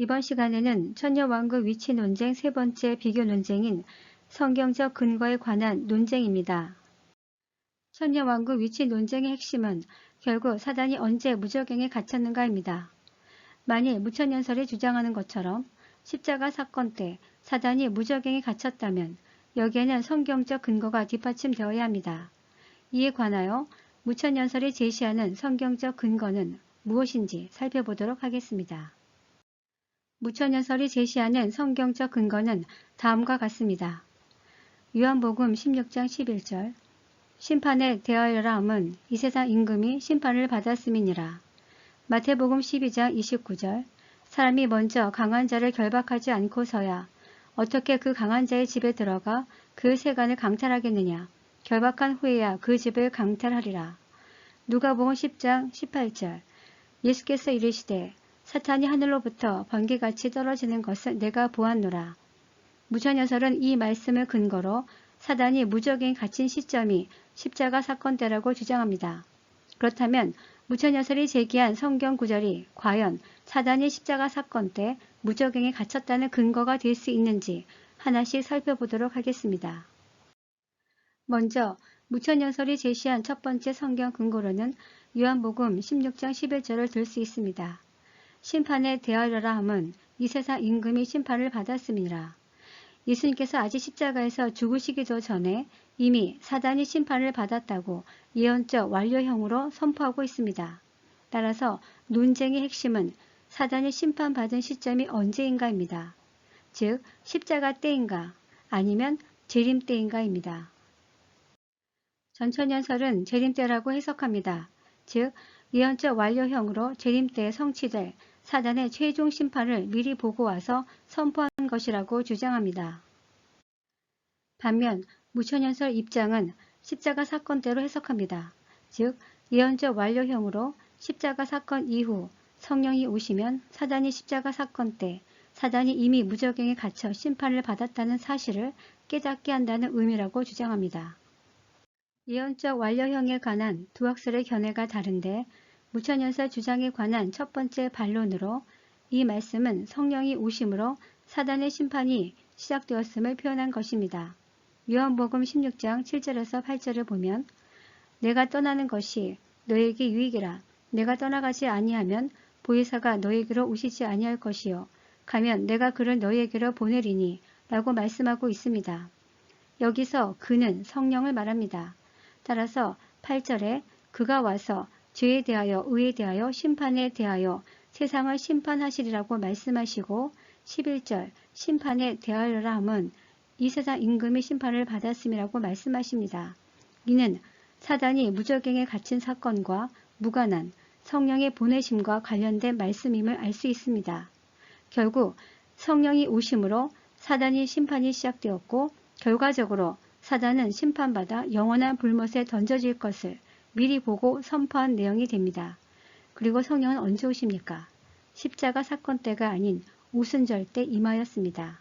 이번 시간에는 천녀왕국 위치 논쟁 세 번째 비교 논쟁인 성경적 근거에 관한 논쟁입니다. 천녀왕국 위치 논쟁의 핵심은 결국 사단이 언제 무적행에 갇혔는가입니다. 만일 무천연설이 주장하는 것처럼 십자가 사건 때 사단이 무적행에 갇혔다면 여기에는 성경적 근거가 뒷받침되어야 합니다. 이에 관하여 무천연설이 제시하는 성경적 근거는 무엇인지 살펴보도록 하겠습니다. 무천연설이 제시하는 성경적 근거는 다음과 같습니다. 요한복음 16장 11절 심판에 대하여라 함은 이 세상 임금이 심판을 받았음이니라. 마태복음 12장 29절 사람이 먼저 강한 자를 결박하지 않고서야 어떻게 그 강한 자의 집에 들어가 그 세간을 강탈하겠느냐. 결박한 후에야 그 집을 강탈하리라. 누가복음 10장 18절 예수께서 이르시되 사탄이 하늘로부터 번개같이 떨어지는 것을 내가 보았노라. 무천여설은 이 말씀을 근거로 사단이 무적인 갇힌 시점이 십자가 사건 때라고 주장합니다. 그렇다면 무천여설이 제기한 성경 구절이 과연 사단이 십자가 사건 때 무적행에 갇혔다는 근거가 될 수 있는지 하나씩 살펴보도록 하겠습니다. 먼저 무천연설이 제시한 첫 번째 성경 근거로는 요한복음 16장 11절을 들 수 있습니다. 심판에 대하여라 함은 이 세상 임금이 심판을 받았음이라. 예수님께서 아직 십자가에서 죽으시기도 전에 이미 사단이 심판을 받았다고 예언적 완료형으로 선포하고 있습니다. 따라서 논쟁의 핵심은 사단이 심판받은 시점이 언제인가입니다. 즉 십자가 때인가 아니면 재림 때인가입니다. 전천연설은 재림 때라고 해석합니다. 즉 예언적 완료형으로 재림 때에 성취될 사단의 최종 심판을 미리 보고 와서 선포한 것이라고 주장합니다. 반면 무천연설 입장은 십자가 사건대로 해석합니다. 즉 예언적 완료형으로 십자가 사건 이후 성령이 오시면 사단이 십자가 사건 때 사단이 이미 무적행에 갇혀 심판을 받았다는 사실을 깨닫게 한다는 의미라고 주장합니다. 예언적 완료형에 관한 두 학설의 견해가 다른데 무천연설 주장에 관한 첫 번째 반론으로 이 말씀은 성령이 오심으로 사단의 심판이 시작되었음을 표현한 것입니다. 요한복음 16장 7절에서 8절을 보면 내가 떠나는 것이 너에게 유익이라 내가 떠나가지 아니하면 보혜사가 너에게로 오시지 아니할 것이요 가면 내가 그를 너에게로 보내리니 라고 말씀하고 있습니다. 여기서 그는 성령을 말합니다. 따라서 8절에 그가 와서 죄에 대하여 의에 대하여 심판에 대하여 세상을 심판하시리라고 말씀하시고 11절 심판에 대하여라 함은 이 세상 임금이 심판을 받았음이라고 말씀하십니다. 이는 사단이 무적행에 갇힌 사건과 무관한 성령의 보내심과 관련된 말씀임을 알 수 있습니다. 결국 성령이 오심으로 사단이 심판이 시작되었고 결과적으로 사단은 심판받아 영원한 불못에 던져질 것을 미리 보고 선포한 내용이 됩니다. 그리고 성령은 언제 오십니까? 십자가 사건 때가 아닌 오순절 때 임하였습니다.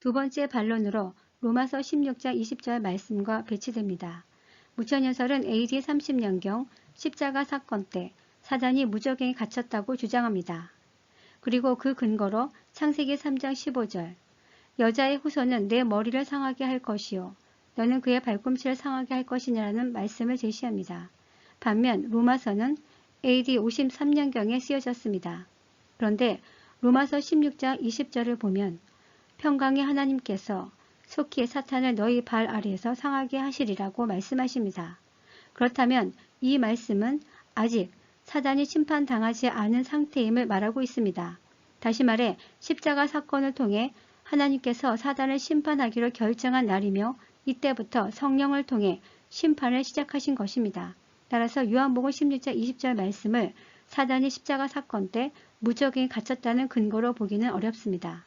두 번째 반론으로 로마서 16장 20절 말씀과 배치됩니다. 무천연설은 AD 30년경 십자가 사건 때 사단이 무적행에 갇혔다고 주장합니다. 그리고 그 근거로 창세기 3장 15절 여자의 후손은 내 머리를 상하게 할 것이요. 너는 그의 발꿈치를 상하게 할 것이냐라는 말씀을 제시합니다. 반면 로마서는 AD 53년경에 쓰여졌습니다. 그런데 로마서 16장 20절을 보면 평강의 하나님께서 속히 사탄을 너희 발 아래에서 상하게 하시리라고 말씀하십니다. 그렇다면 이 말씀은 아직 사단이 심판당하지 않은 상태임을 말하고 있습니다. 다시 말해 십자가 사건을 통해 하나님께서 사단을 심판하기로 결정한 날이며 이때부터 성령을 통해 심판을 시작하신 것입니다. 따라서 요한복음 16장 20절 말씀을 사단이 십자가 사건 때 무적에 갇혔다는 근거로 보기는 어렵습니다.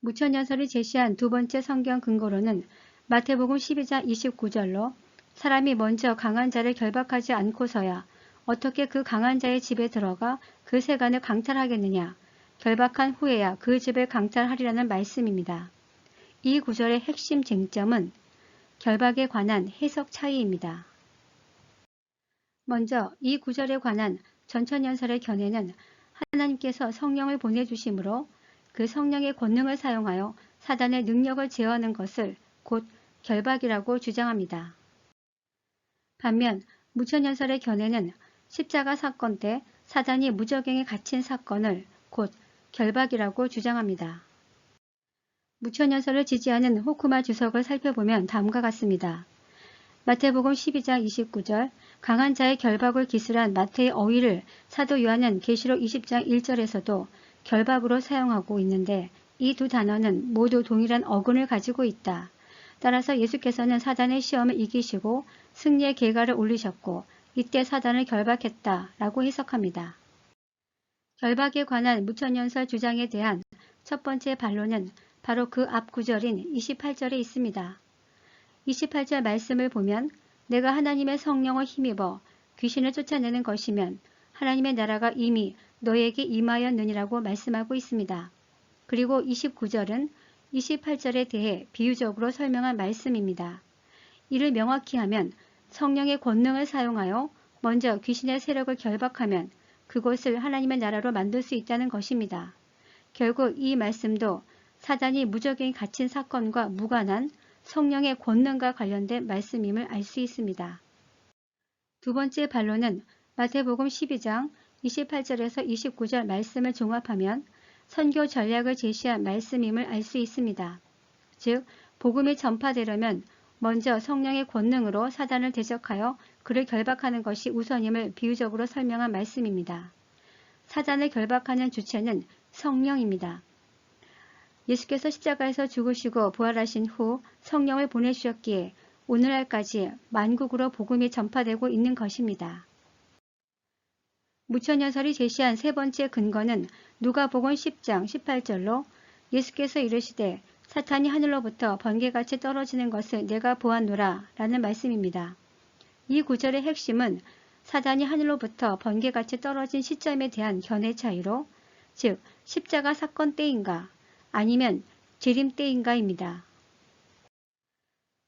무천연설이 제시한 두 번째 성경 근거로는 마태복음 12장 29절로 사람이 먼저 강한 자를 결박하지 않고서야 어떻게 그 강한 자의 집에 들어가 그 세간을 강탈하겠느냐 결박한 후에야 그 집을 강탈하리라는 말씀입니다. 이 구절의 핵심 쟁점은 결박에 관한 해석 차이입니다. 먼저 이 구절에 관한 전천연설의 견해는 하나님께서 성령을 보내주심으로 그 성령의 권능을 사용하여 사단의 능력을 제어하는 것을 곧 결박이라고 주장합니다. 반면 무천연설의 견해는 십자가 사건 때 사단이 무적행에 갇힌 사건을 곧 결박이라고 주장합니다. 무천연설을 지지하는 호쿠마 주석을 살펴보면 다음과 같습니다. 마태복음 12장 29절 강한 자의 결박을 기술한 마태의 어휘를 사도 요한은 계시록 20장 1절에서도 결박으로 사용하고 있는데 이 두 단어는 모두 동일한 어근을 가지고 있다. 따라서 예수께서는 사단의 시험을 이기시고 승리의 계가를 올리셨고 이때 사단을 결박했다 라고 해석합니다. 결박에 관한 무천연설 주장에 대한 첫 번째 반론은 바로 그 앞 구절인 28절에 있습니다. 28절 말씀을 보면 내가 하나님의 성령을 힘입어 귀신을 쫓아내는 것이면 하나님의 나라가 이미 너에게 임하였느니라고 말씀하고 있습니다. 그리고 29절은 28절에 대해 비유적으로 설명한 말씀입니다. 이를 명확히 하면 성령의 권능을 사용하여 먼저 귀신의 세력을 결박하면 그곳을 하나님의 나라로 만들 수 있다는 것입니다. 결국 이 말씀도 사단이 무적에 갇힌 사건과 무관한 성령의 권능과 관련된 말씀임을 알 수 있습니다. 두 번째 반론은 마태복음 12장 28절에서 29절 말씀을 종합하면 선교 전략을 제시한 말씀임을 알 수 있습니다. 즉, 복음이 전파되려면 먼저 성령의 권능으로 사단을 대적하여 그를 결박하는 것이 우선임을 비유적으로 설명한 말씀입니다. 사단을 결박하는 주체는 성령입니다. 예수께서 십자가에서 죽으시고 부활하신 후 성령을 보내주셨기에 오늘날까지 만국으로 복음이 전파되고 있는 것입니다. 무천연설이 제시한 세 번째 근거는 누가복음 10장 18절로 예수께서 이르시되 사탄이 하늘로부터 번개같이 떨어지는 것을 내가 보았노라 라는 말씀입니다. 이 구절의 핵심은 사단이 하늘로부터 번개같이 떨어진 시점에 대한 견해 차이로 즉 십자가 사건 때인가 아니면 재림 때인가입니다.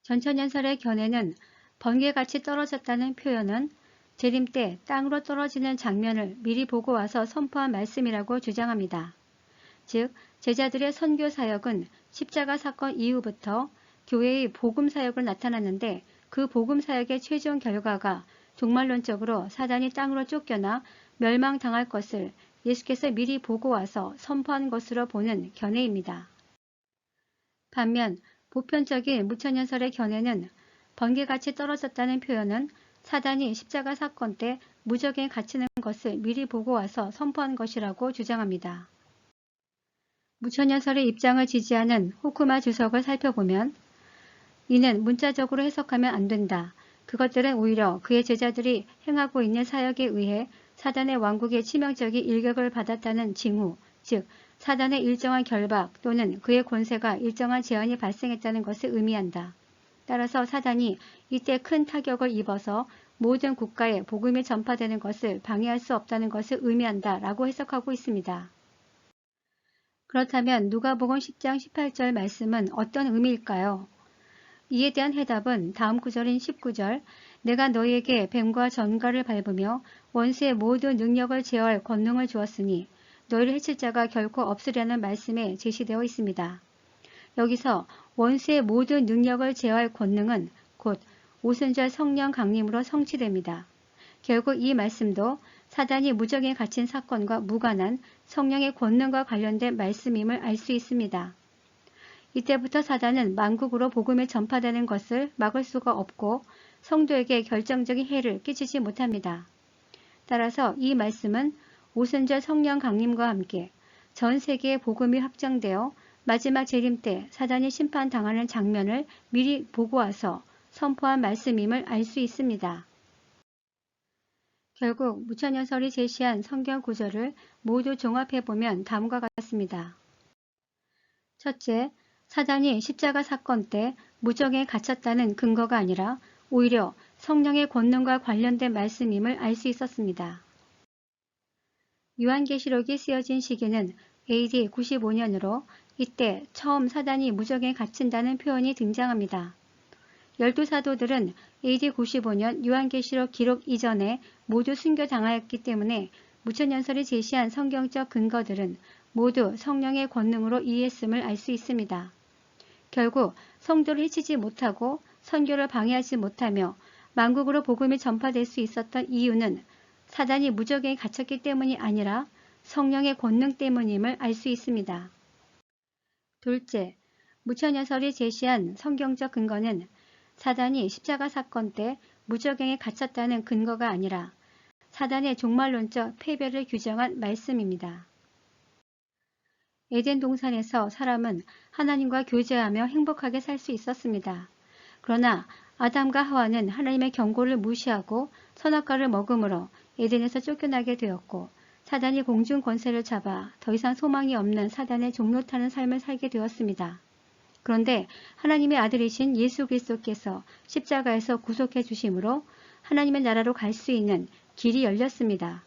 전천연설의 견해는 번개같이 떨어졌다는 표현은 재림 때 땅으로 떨어지는 장면을 미리 보고 와서 선포한 말씀이라고 주장합니다. 즉 제자들의 선교 사역은 십자가 사건 이후부터 교회의 복음 사역으로 나타났는데 그 복음 사역의 최종 결과가 종말론적으로 사단이 땅으로 쫓겨나 멸망당할 것을 예수께서 미리 보고 와서 선포한 것으로 보는 견해입니다. 반면 보편적인 무천연설의 견해는 번개같이 떨어졌다는 표현은 사단이 십자가 사건 때 무적에 갇히는 것을 미리 보고 와서 선포한 것이라고 주장합니다. 무천연설의 입장을 지지하는 호쿠마 주석을 살펴보면 이는 문자적으로 해석하면 안 된다. 그것들은 오히려 그의 제자들이 행하고 있는 사역에 의해 사단의 왕국의 치명적인 일격을 받았다는 징후, 즉 사단의 일정한 결박 또는 그의 권세가 일정한 제한이 발생했다는 것을 의미한다. 따라서 사단이 이때 큰 타격을 입어서 모든 국가에 복음이 전파되는 것을 방해할 수 없다는 것을 의미한다 라고 해석하고 있습니다. 그렇다면 누가복음 10장 18절 말씀은 어떤 의미일까요? 이에 대한 해답은 다음 구절인 19절 내가 너희에게 뱀과 전갈을 밟으며 원수의 모든 능력을 제어할 권능을 주었으니 너희를 해칠 자가 결코 없으려는 말씀에 제시되어 있습니다. 여기서 원수의 모든 능력을 제어할 권능은 곧 오순절 성령 강림으로 성취됩니다. 결국 이 말씀도 사단이 무적에 갇힌 사건과 무관한 성령의 권능과 관련된 말씀임을 알 수 있습니다. 이때부터 사단은 만국으로 복음이 전파되는 것을 막을 수가 없고 성도에게 결정적인 해를 끼치지 못합니다. 따라서 이 말씀은 오순절 성령 강림과 함께 전 세계의 복음이 확장되어 마지막 재림 때 사단이 심판당하는 장면을 미리 보고 와서 선포한 말씀임을 알 수 있습니다. 결국 무천연설이 제시한 성경 구절을 모두 종합해보면 다음과 같습니다. 첫째, 사단이 십자가 사건 때 무정에 갇혔다는 근거가 아니라 오히려 성령의 권능과 관련된 말씀임을 알 수 있었습니다. 요한계시록이 쓰여진 시기는 AD 95년으로 이때 처음 사단이 무적에 갇힌다는 표현이 등장합니다. 열두 사도들은 AD 95년 요한계시록 기록 이전에 모두 순교당하였기 때문에 무천연설이 제시한 성경적 근거들은 모두 성령의 권능으로 이해했음을 알 수 있습니다. 결국 성도를 해치지 못하고 선교를 방해하지 못하며 만국으로 복음이 전파될 수 있었던 이유는 사단이 무적에 갇혔기 때문이 아니라 성령의 권능 때문임을 알 수 있습니다. 둘째, 무천여설이 제시한 성경적 근거는 사단이 십자가 사건 때 무적행에 갇혔다는 근거가 아니라 사단의 종말론적 패배를 규정한 말씀입니다. 에덴 동산에서 사람은 하나님과 교제하며 행복하게 살 수 있었습니다. 그러나 아담과 하와는 하나님의 경고를 무시하고 선악과를 먹음으로 에덴에서 쫓겨나게 되었고 사단이 공중 권세를 잡아 더 이상 소망이 없는 사단의 종로 타는 삶을 살게 되었습니다. 그런데 하나님의 아들이신 예수 그리스도께서 십자가에서 구속해 주심으로 하나님의 나라로 갈 수 있는 길이 열렸습니다.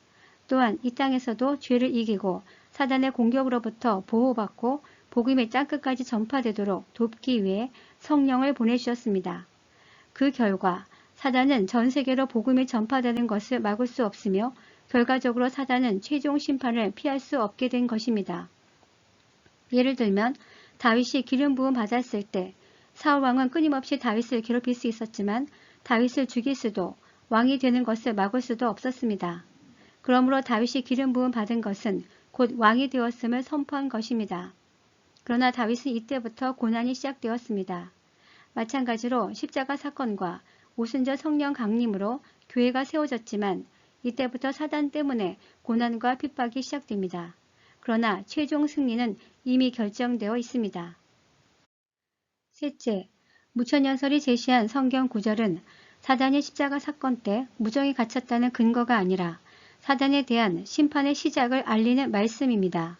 또한 이 땅에서도 죄를 이기고 사단의 공격으로부터 보호받고 복음의 땅끝까지 전파되도록 돕기 위해 성령을 보내주셨습니다. 그 결과 사단은 전 세계로 복음이 전파되는 것을 막을 수 없으며 결과적으로 사단은 최종 심판을 피할 수 없게 된 것입니다. 예를 들면 다윗이 기름 부음 받았을 때 사울 왕은 끊임없이 다윗을 괴롭힐 수 있었지만 다윗을 죽일 수도 왕이 되는 것을 막을 수도 없었습니다. 그러므로 다윗이 기름 부음 받은 것은 곧 왕이 되었음을 선포한 것입니다. 그러나 다윗은 이때부터 고난이 시작되었습니다. 마찬가지로 십자가 사건과 오순절 성령 강림으로 교회가 세워졌지만 이때부터 사단 때문에 고난과 핍박이 시작됩니다. 그러나 최종 승리는 이미 결정되어 있습니다. 셋째, 무천연설이 제시한 성경 구절은 사단의 십자가 사건 때 무정이 갇혔다는 근거가 아니라 사단에 대한 심판의 시작을 알리는 말씀입니다.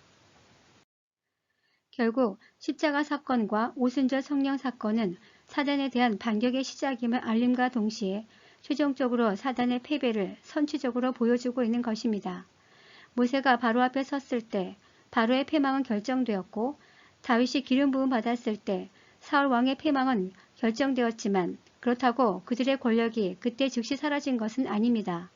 결국 십자가 사건과 오순절 성령 사건은 사단에 대한 반격의 시작임을 알림과 동시에 최종적으로 사단의 패배를 선취적으로 보여주고 있는 것입니다. 모세가 바로 앞에 섰을 때 바로의 패망은 결정되었고 다윗이 기름 부음 받았을 때 사울 왕의 패망은 결정되었지만 그렇다고 그들의 권력이 그때 즉시 사라진 것은 아닙니다.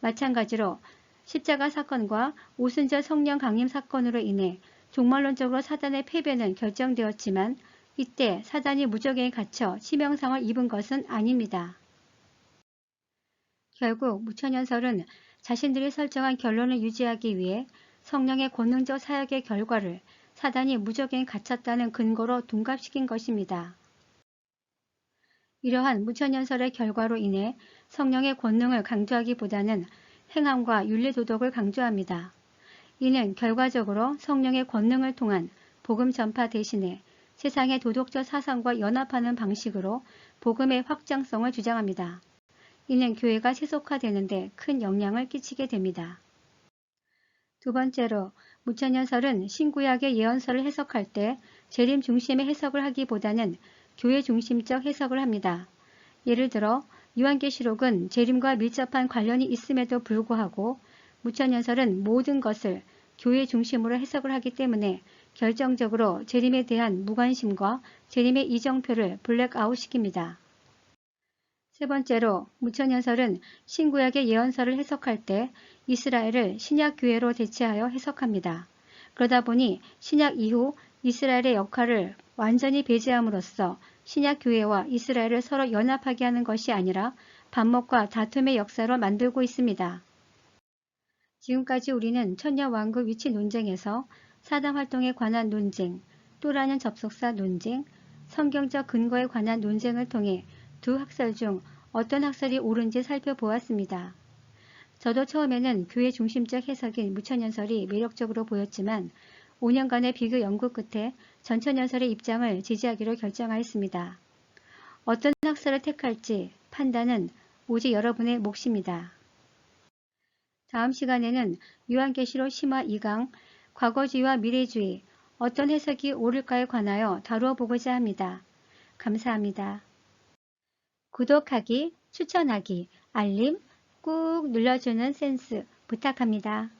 마찬가지로 십자가 사건과 오순절 성령 강림 사건으로 인해 종말론적으로 사단의 패배는 결정되었지만 이때 사단이 무적에 갇혀 치명상을 입은 것은 아닙니다. 결국 무천연설은 자신들이 설정한 결론을 유지하기 위해 성령의 권능적 사역의 결과를 사단이 무적에 갇혔다는 근거로 둔갑시킨 것입니다. 이러한 무천연설의 결과로 인해 성령의 권능을 강조하기보다는 행함과 윤리도덕을 강조합니다. 이는 결과적으로 성령의 권능을 통한 복음 전파 대신에 세상의 도덕적 사상과 연합하는 방식으로 복음의 확장성을 주장합니다. 이는 교회가 세속화되는데 큰 영향을 끼치게 됩니다. 두 번째로 무천연설은 신구약의 예언서를 해석할 때 재림 중심의 해석을 하기보다는 교회 중심적 해석을 합니다. 예를 들어 요한계시록은 재림과 밀접한 관련이 있음에도 불구하고 무천연설은 모든 것을 교회 중심으로 해석을 하기 때문에 결정적으로 재림에 대한 무관심과 재림의 이정표를 블랙아웃시킵니다. 세 번째로 무천연설은 신구약의 예언서를 해석할 때 이스라엘을 신약교회로 대체하여 해석합니다. 그러다 보니 신약 이후 이스라엘의 역할을 완전히 배제함으로써 신약 교회와 이스라엘을 서로 연합하게 하는 것이 아니라 반목과 다툼의 역사로 만들고 있습니다. 지금까지 우리는 천녀왕국 위치 논쟁에서 사당 활동에 관한 논쟁, 또라는 접속사 논쟁, 성경적 근거에 관한 논쟁을 통해 두 학설 중 어떤 학설이 옳은지 살펴보았습니다. 저도 처음에는 교회 중심적 해석인 무천연설이 매력적으로 보였지만 5년간의 비교 연구 끝에 전천연설의 입장을 지지하기로 결정하였습니다. 어떤 학설을 택할지 판단은 오직 여러분의 몫입니다. 다음 시간에는 요한계시록 심화 2강 과거주의와 미래주의 어떤 해석이 옳을까에 관하여 다루어 보고자 합니다. 감사합니다. 구독하기, 추천하기, 알림 꾹 눌러주는 센스 부탁합니다.